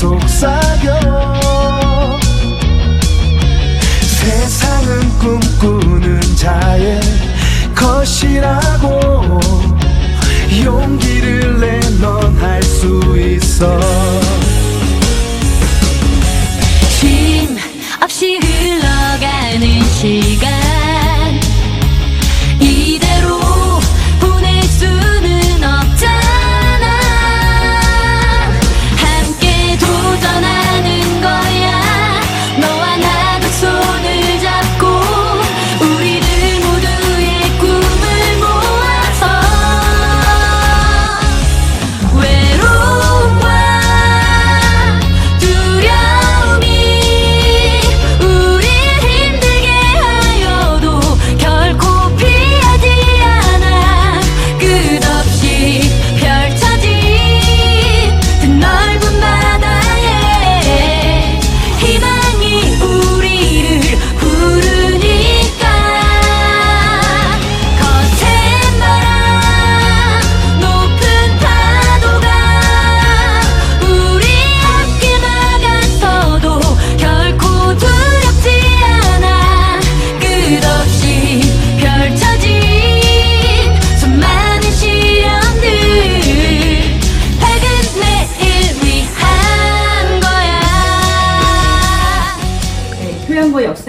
속삭여. 세상은 꿈꾸는 자의 것이라고 용기를 내 넌 할 수 있어. 쉼 없이 흘러가는 시간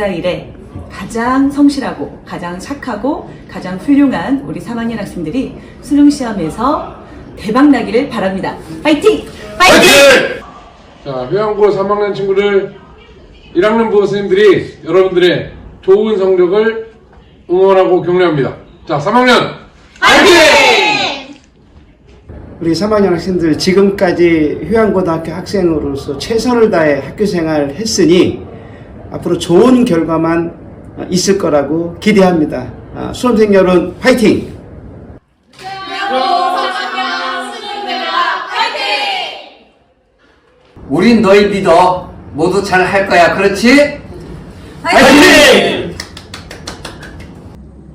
역사 이래 가장 성실하고 가장 착하고 가장 훌륭한 우리 3학년 학생들이 수능 시험에서 대박 나기를 바랍니다. 파이팅! 파이팅! 자, 회원고 3학년 친구들 1학년 부호 선생님들이 여러분들의 좋은 성적을 응원하고 격려합니다. 자, 3학년 우리 3학년 학생들 지금까지 휴양고등학교 학생으로서 최선을 다해 학교 생활을 했으니 앞으로 좋은 결과만 있을 거라고 기대합니다. 아, 수험생 여러분 파이팅! 우린 널 믿어. 모두 잘 할 거야. 그렇지?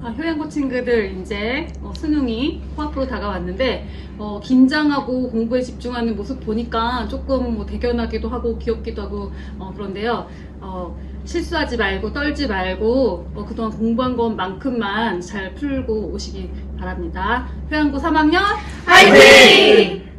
아, 효양고 친구들 이제 어, 수능이 코앞으로 다가왔는데 어, 긴장하고 공부에 집중하는 모습 보니까 조금 뭐 대견하기도 하고 귀엽기도 하고 어, 그런데요. 어, 실수하지 말고 떨지 말고 어, 그동안 공부한 것만큼만 잘 풀고 오시기 바랍니다. 효양고 3학년 화이팅!